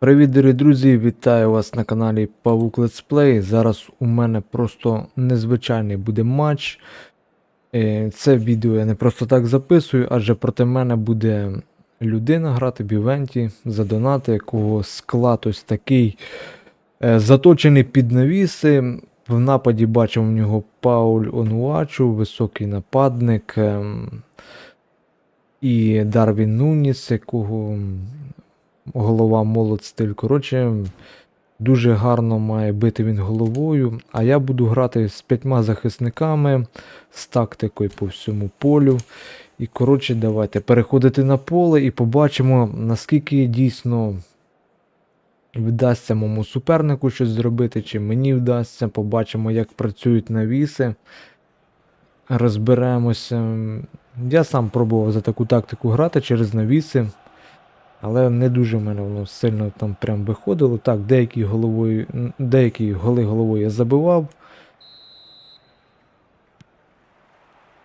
Привіт, дорогі друзі! Вітаю вас на каналі Павук Летсплей. Зараз у мене просто незвичайний буде матч. Е, Це відео я не просто так записую, адже проти мене буде людина грати в івенті за донати, якого склад ось такий е, заточений під навіси. В нападі бачимо в нього Пауль Онуачу, високий нападник. ем, І Дарвін Нуніс, якого голова молод стиль. Коротше, дуже гарно має бити він головою. А я буду грати з п'ятьма захисниками, з тактикою по всьому полю. І коротше, давайте переходити на поле і побачимо, наскільки дійсно вдасться моєму супернику щось зробити, чи мені вдасться. Побачимо, як працюють навіси. Розберемося. Я сам пробував за таку тактику грати через навіси. Але не дуже в мене воно сильно там прям виходило. Так, деякі, головою, деякі голи головою я забивав.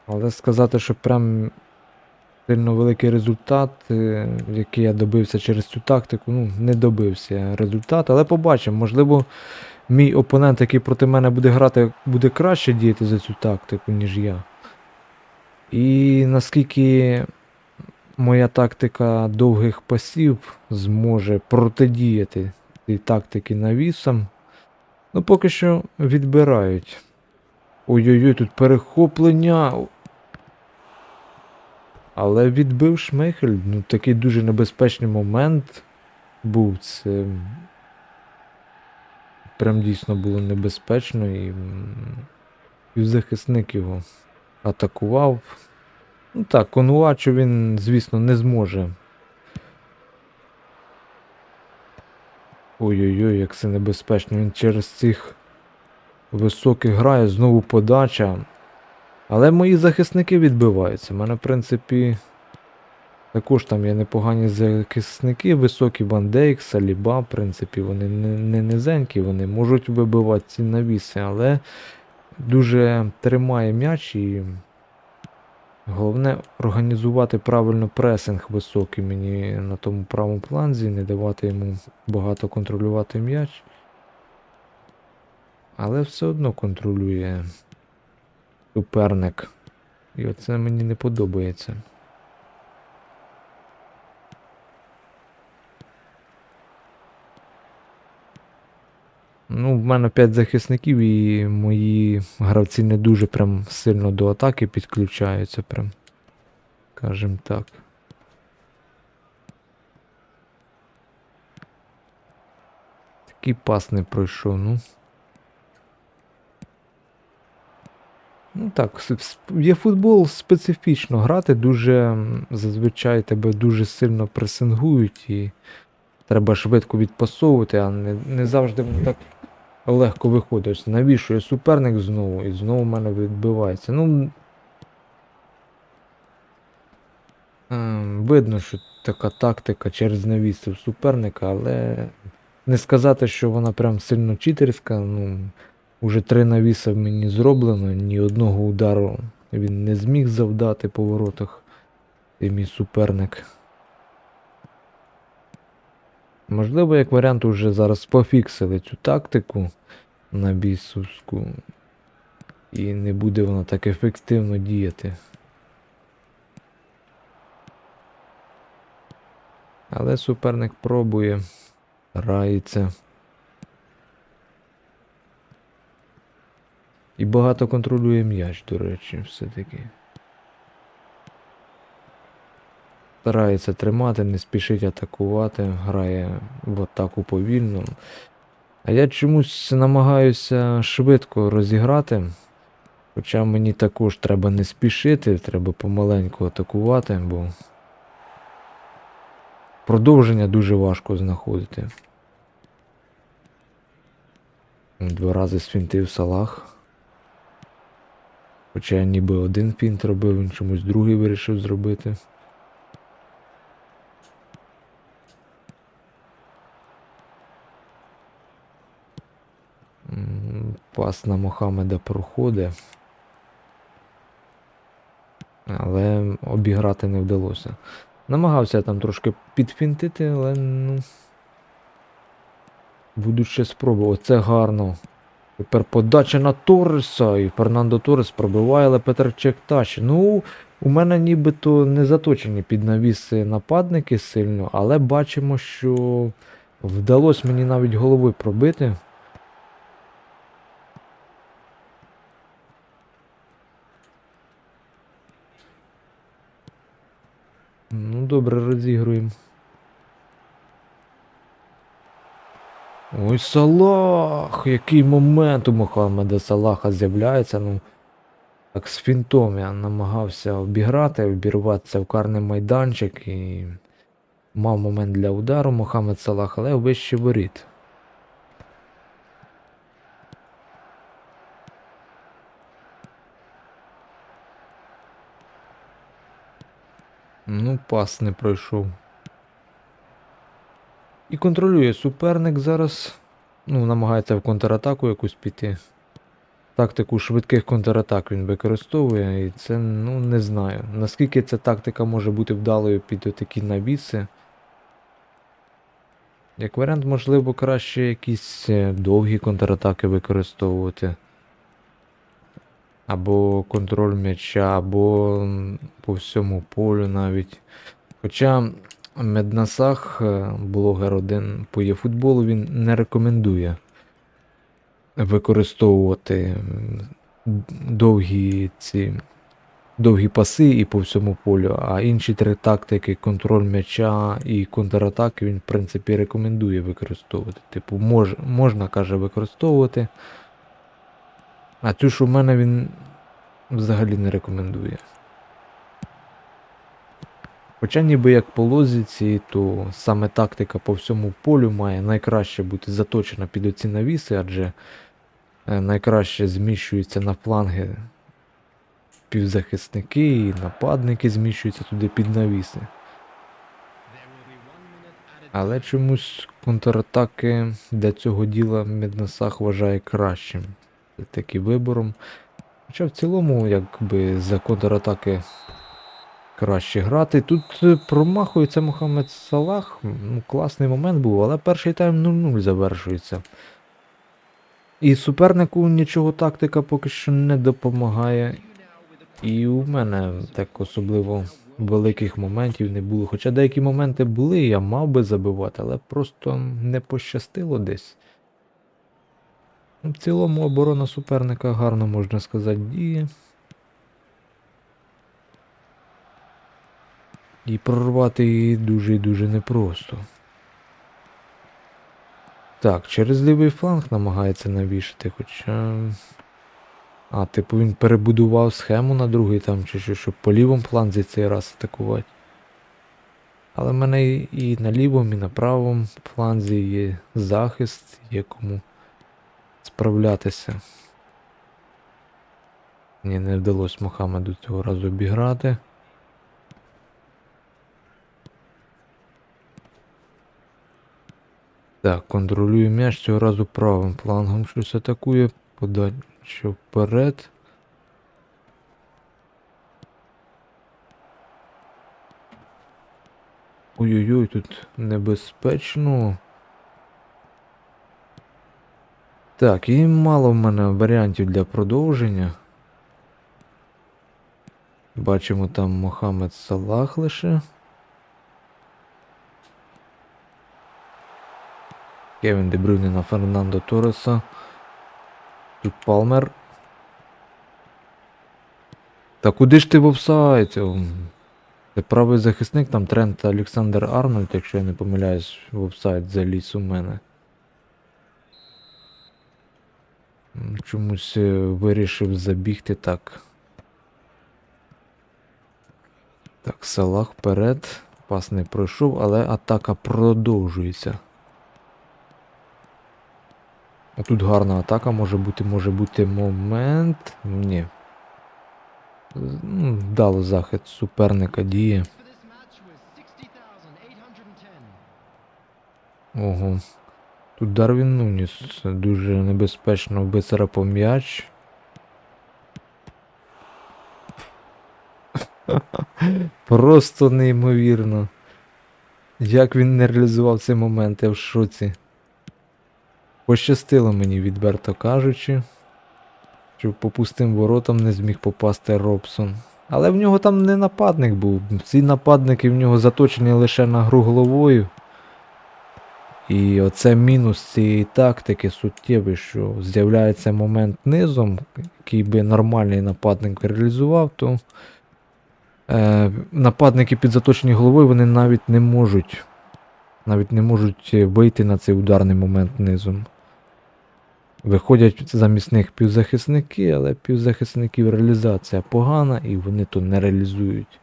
Але сказати, що прям сильно великий результат, е, який я добився через цю тактику, ну, не добився результат. Але побачимо, можливо, мій опонент, який проти мене буде грати, буде краще діяти за цю тактику, ніж я. І наскільки моя тактика довгих пасів зможе протидіяти цій тактики навісам. Ну, поки що відбирають. Ой-ой-ой, тут перехоплення. Але відбив Шмейхель. Ну, такий дуже небезпечний момент був. Це. Прям дійсно було небезпечно і. м, Півзахисник його атакував. Ну так, Конуачу він, звісно, не зможе. Ой-ой-ой, як це небезпечно. Він через цих високих грає, знову подача. Але мої захисники відбиваються. У мене, в принципі, також там є непогані захисники, високі Бандейк, Саліба, в принципі, вони не, не низенькі, вони можуть вибивати ці навіси, але дуже тримає м'яч і Головне організувати правильно пресинг високий мені на тому правому планзі, не давати йому багато контролювати м'яч. Але все одно контролює суперник. І оце мені не подобається. Ну, в мене 5 захисників, і мої гравці не дуже прям сильно до атаки підключаються, прям. Скажем так. Такий пас не пройшов, ну. Ну так, є футбол специфічно грати, дуже зазвичай тебе дуже сильно пресингують і треба швидко відпасовувати, а не, не завжди так легко виходить. Навішує суперник знову і знову в мене відбивається. Ну. ем, Видно, що така тактика через навіси в суперника, але не сказати, що вона прям сильно читерська. Ну, уже три навіса мені зроблено, ні одного удару він не зміг завдати по воротах. І мій суперник. Можливо, як варіант, уже зараз пофіксили цю тактику на бісовську. І не буде вона так ефективно діяти. Але суперник пробує, грається. І багато контролює м'яч, до речі, все-таки. Старається тримати, не спішить атакувати, грає в атаку повільно. А я чомусь намагаюся швидко розіграти. Хоча мені також треба не спішити, треба помаленьку атакувати, бо продовження дуже важко знаходити. Два рази сфінтив салах. Хоча я ніби один фінт робив, він чомусь другий вирішив зробити. Пас на Мохамеда проходить. Але обіграти не вдалося. Намагався там трошки підфінтити, але ну. Буду ще спробувати. Оце гарно. Тепер подача на Торреса. І Фернандо Торрес пробиває, але Петр Чек тащить. Ну, у мене нібито не заточені під навіси нападники сильно, але бачимо, що вдалося мені навіть головою пробити. Ну, добре, розігруємо. Ой, Салах! Який момент у Мохаммеда Салаха з'являється. Ну, так з фінтом я намагався обіграти, обірватися в карний майданчик і мав момент для удару Мохаммед Салах, але вище воріт. Ну, пас не пройшов. І контролює суперник зараз. Ну, намагається в контратаку якусь піти. Тактику швидких контратак він використовує, і це, ну, не знаю. Наскільки ця тактика може бути вдалою під такі навіси. Як варіант, можливо, краще якісь е, довгі контратаки використовувати. Або контроль м'яча, або по всьому полю навіть. Хоча Меднасах, е, блогер один по єфутболу, він не рекомендує використовувати довгі ці довгі паси і по всьому полю, а інші три тактики, контроль м'яча і контратаки, він, в принципі, рекомендує використовувати. Типу, мож, можна, каже, використовувати. А цю ж у мене він взагалі не рекомендує. Хоча ніби як по лозіці, то саме тактика по всьому полю має найкраще бути заточена під оці навіси, адже е, найкраще зміщуються на фланги півзахисники і нападники зміщуються туди під навіси. Але чомусь контратаки для цього діла Меднасах вважає кращим. Таки вибором. Хоча в цілому, якби за контратаки краще грати. Тут е, промахується Мохаммед Салах. Ну, класний момент був, але перший тайм 0-0 завершується. І супернику нічого тактика поки що не допомагає. І у мене так особливо великих моментів не було. Хоча деякі моменти були, я мав би забивати, але просто не пощастило десь. В цілому оборона суперника гарно, можна сказати, діє. І прорвати її дуже і дуже непросто. Так, через лівий фланг намагається навішати, хоча. А, типу він перебудував схему на другий там, чи що, щоб по лівому фланзі цей раз атакувати. Але в мене і на лівому, і на правому фланзі є захист, є кому справлятися. Ні, не вдалося Мохамеду цього разу обіграти. Так, контролює м'яч цього разу правим флангом щось атакує. Подача вперед. Ой-ой-ой, тут небезпечно. Так, і мало в мене варіантів для продовження. Бачимо там Мохаммед Салах лише. Кевін Дебрюйне на Фернандо Торреса. Тут Палмер. Та куди ж ти в офсайд? Це правий захисник, там Трент Олександр Арнольд, якщо я не помиляюсь, в офсайд заліз у мене. Чомусь е, вирішив забігти так. Так, Салах вперед. Пас не пройшов, але атака продовжується. А тут гарна атака може бути, може бути момент. Ні. З- вдало захист суперника діє. Ого. Тут Дарвін Нуніс дуже небезпечно вицарапав м'яч. Просто неймовірно. Як він не реалізував цей момент, я в шоці. Пощастило мені, відверто кажучи, що по пустим воротам не зміг попасти Робсон. Але в нього там не нападник був. Ці нападники в нього заточені лише на гру головою. І оце мінус цієї тактики суттєвий, що з'являється момент низом, який би нормальний нападник реалізував, то е, нападники під заточені головою вони навіть не можуть. Навіть не можуть вийти на цей ударний момент низом. Виходять замість них півзахисники, але півзахисників реалізація погана і вони то не реалізують.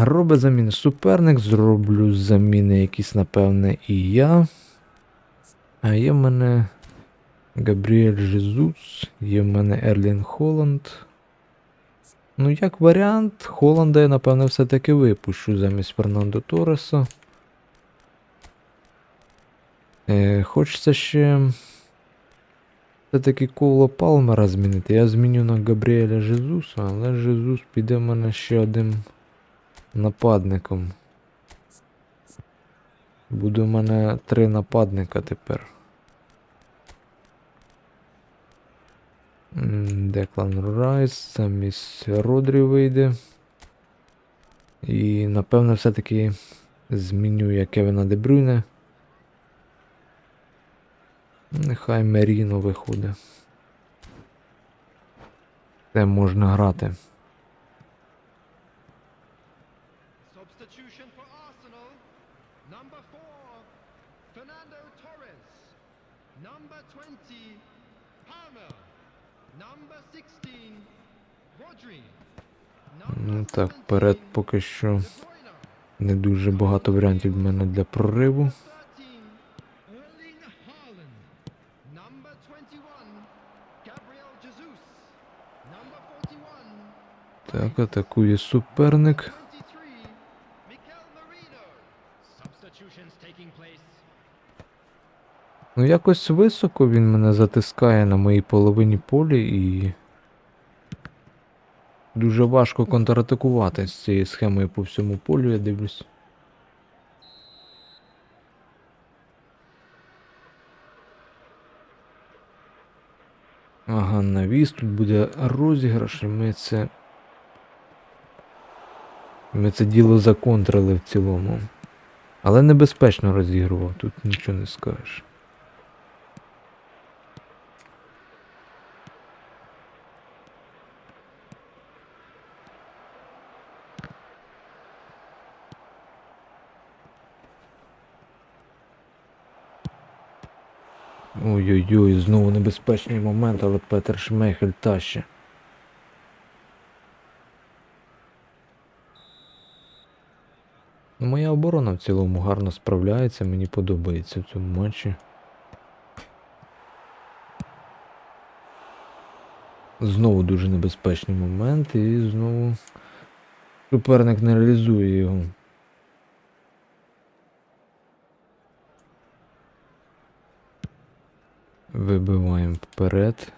Робить заміни суперник, зроблю заміни якісь, напевне, і я. А є в мене Габріель Жезус, є в мене Ерлін Холланд. Ну, як варіант, Холланда я, напевне, все-таки випущу замість Фернандо Тореса. Е, хочеться ще все-таки коло Палмера змінити. Я зміню на Габріеля Жезуса, але Жезус піде в мене ще одним нападником. Буде в мене три нападника тепер. Деклан Райс, замість Родрі вийде. І напевно все-таки зміню я Кевіна Дебрюйне. Нехай Меріно виходить. Це можна грати. 20, Palmer. Number 16, Rodri. Ну так, вперед поки що не дуже багато варіантів в мене для прориву. 13, Erling Haaland. Number 21, Gabriel Jesus. Number 41, Так, атакує суперник. Ну якось високо він мене затискає на моїй половині полі і. Дуже важко контратакувати з цією схемою по всьому полю, я дивлюсь. Ага, навіс, тут буде розіграш, і ми це. Ми це діло законтрили в цілому. Але небезпечно розігрував, тут нічого не скажеш. Ой-ой-ой, знову небезпечний момент, але Петер Шмейхель таще. Ну, моя оборона в цілому гарно справляється, мені подобається в цьому матчі. Знову дуже небезпечний момент і знову суперник не реалізує його. Вибиваємо вперед.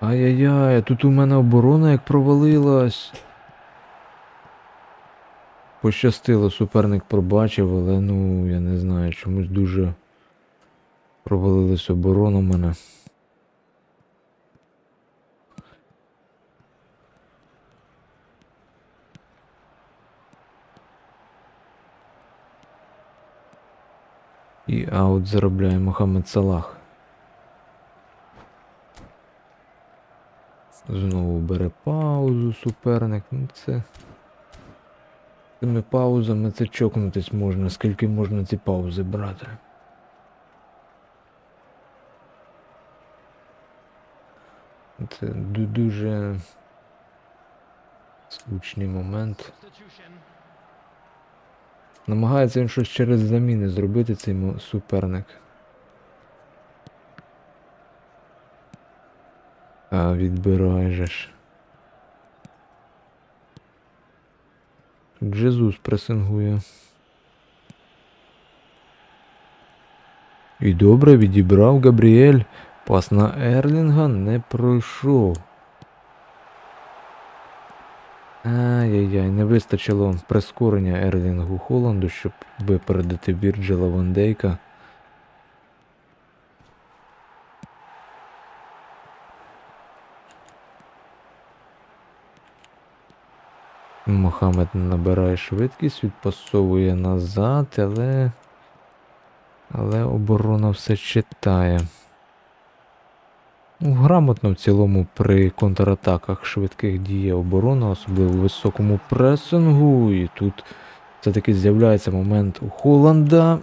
Ай-яй-яй, тут у мене оборона як провалилась. Пощастило, суперник пробачив, але ну, я не знаю, чомусь дуже провалилась оборона в мене. І аут заробляє Мохамед Салах. Знову бере паузу суперник. Ну це. Цими паузами це чокнутись можна, скільки можна ці паузи брати. Це дуже скучний момент. Намагається він щось через заміни зробити цей суперник. А відбирає же ж. Джезус пресингує. І добре відібрав Габріель. Пас на Ерлінга не пройшов. Ай-яй-яй, не вистачило прискорення Ерлінгу Холланду, щоб випередити Вірджила Ван Дейка. Мохамед набирає швидкість, відпасовує назад, але. Але оборона все читає. Грамотно в цілому при контратаках швидких діє оборона, особливо в високому пресингу. І тут все-таки з'являється момент у Холланда.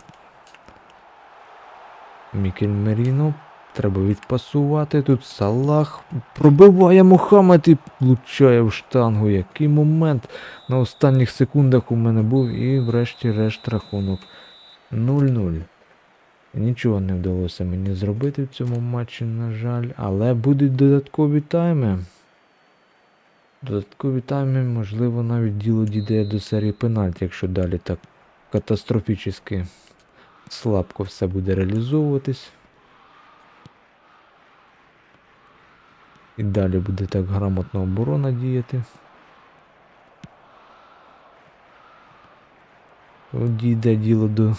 Мікель Меріно. Треба відпасувати. Тут Салах пробиває Мохамед і влучає в штангу. Який момент на останніх секундах у мене був. І врешті-решт рахунок 0-0. Нічого не вдалося мені зробити в цьому матчі, на жаль, але будуть додаткові тайми. Додаткові тайми, можливо, навіть діло дійде до серії пенальті, якщо далі так катастрофічно слабко все буде реалізовуватись. І далі буде так грамотно оборона діяти. От дійде діло до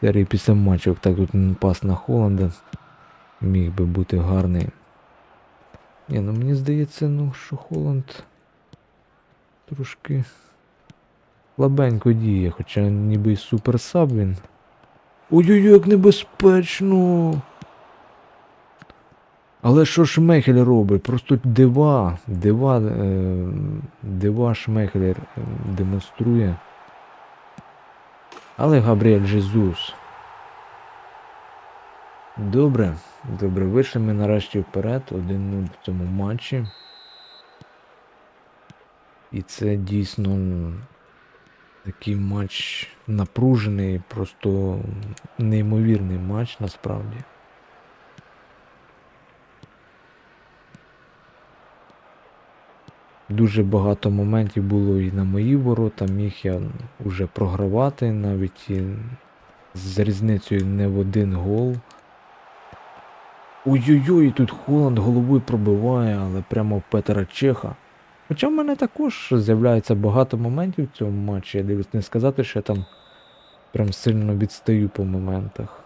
серії після матчів. Так тут пас на Холланда міг би бути гарний. Ні, ну мені здається, ну, що Холланд трошки слабенько діє, хоча ніби суперсаб він. Ой-ой-ой, як небезпечно! Але що Шмехель робить? Просто дива, дива, е, дива Шмехель е, демонструє. Але Габріель Жезус. Добре, добре, вийшли ми нарешті вперед 1-0 в цьому матчі. І це дійсно такий матч напружений, просто неймовірний матч насправді. Дуже багато моментів було і на мої ворота, міг я вже програвати, навіть і з різницею не в один гол. Ой-ой-ой, тут Холланд головою пробиває, але прямо в Петера Чеха. Хоча в мене також з'являється багато моментів в цьому матчі. Я дивлюсь, не сказати, що я там прям сильно відстаю по моментах.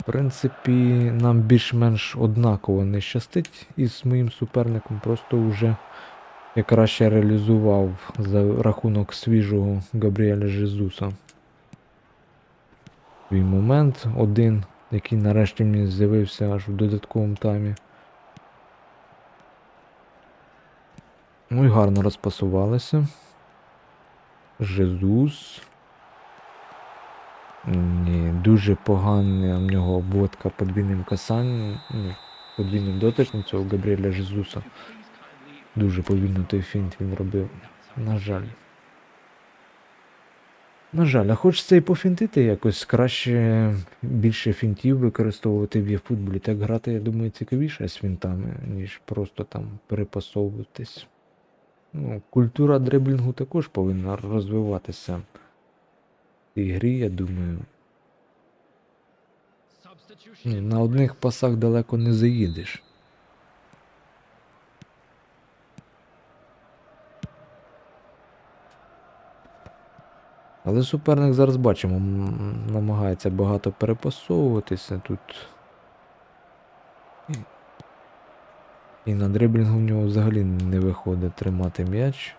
В принципі, нам більш-менш однаково не щастить із моїм суперником, просто вже я краще реалізував за рахунок свіжого Габріеля Жезуса. Свій момент один, який нарешті мені з'явився аж в додатковому таймі. Ну і гарно розпасувалися. Жезус. Дуже погана в нього обводка подвійним касанням, ну, подвійним дотичним цього Габріеля Жезуса. Дуже повільно той фінт він робив. На жаль. На жаль, а хочеться і пофінтити якось краще більше фінтів використовувати в футболі. Так грати, я думаю, цікавіше з фінтами, ніж просто там перепасовуватись. Ну, культура дриблінгу також повинна розвиватися цій грі, я думаю. Ні, на одних пасах далеко не заїдеш. Але суперник зараз бачимо, намагається багато перепасовуватися тут. І на дриблінгу в нього взагалі не виходить тримати м'яч.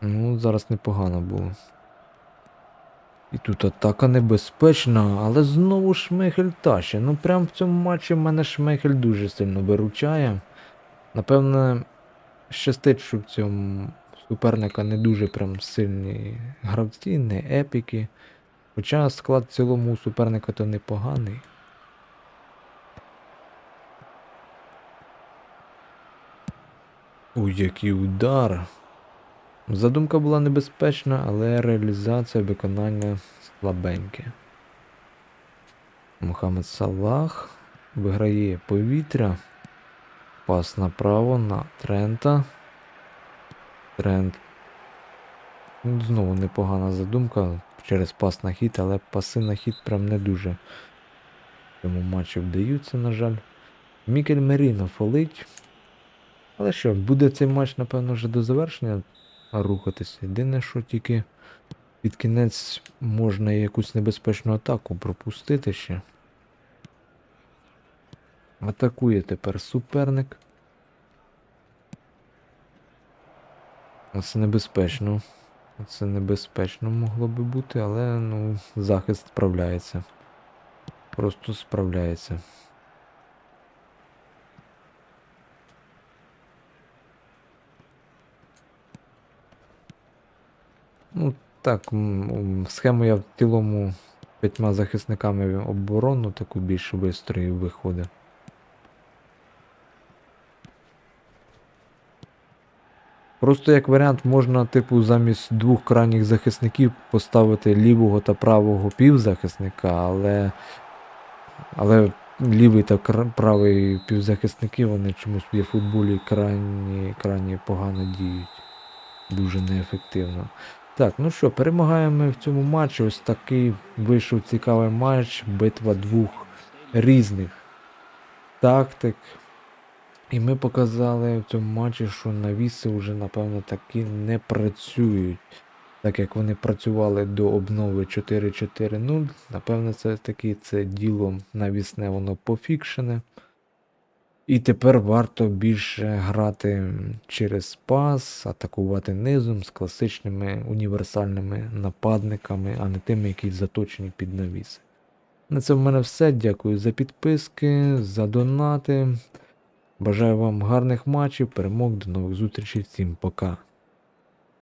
Ну, зараз непогано було. І тут атака небезпечна, але знову Шмехель тащить. Ну прям в цьому матчі в мене Шмехель дуже сильно виручає. Напевне, щастить, що в цьому суперника не дуже прям сильні гравці, не епіки. Хоча склад в цілому у суперника то непоганий. Ой, який удар. Задумка була небезпечна, але реалізація виконання слабеньке. Мухаммед Салах виграє повітря. Пас направо на Трента. Трент. Ну, Знову непогана задумка. через пас на хід, але паси на хід прям не дуже цьому матчі вдаються, на жаль. Мікель Меріно фолить. Але що, буде цей матч, напевно, вже до завершення рухатися. Єдине, що тільки під кінець можна якусь небезпечну атаку пропустити ще. Атакує тепер суперник. Це небезпечно. Це небезпечно могло би бути, але ну, захист справляється. Просто справляється. Ну, так, схему я в цілому п'ятьма захисниками оборону таку більш бистрою виходить. Просто як варіант можна, типу, замість двох крайніх захисників поставити лівого та правого півзахисника, але. Але лівий та правий півзахисники вони чомусь в футболі крайні, крайні погано діють. Дуже неефективно. Так, ну що, перемагаємо ми в цьому матчі. Ось такий вийшов цікавий матч. Битва двох різних тактик. І ми показали в цьому матчі, що навіси вже, напевно, таки не працюють. Так як вони працювали до обнови 4.4.0, напевно, це таки це діло навісне, воно пофікшене. І тепер варто більше грати через пас, атакувати низом з класичними універсальними нападниками, а не тими, які заточені під навіси. На це в мене все. Дякую за підписки, за донати. Бажаю вам гарних матчів, перемог, до нових зустрічей. Всім пока.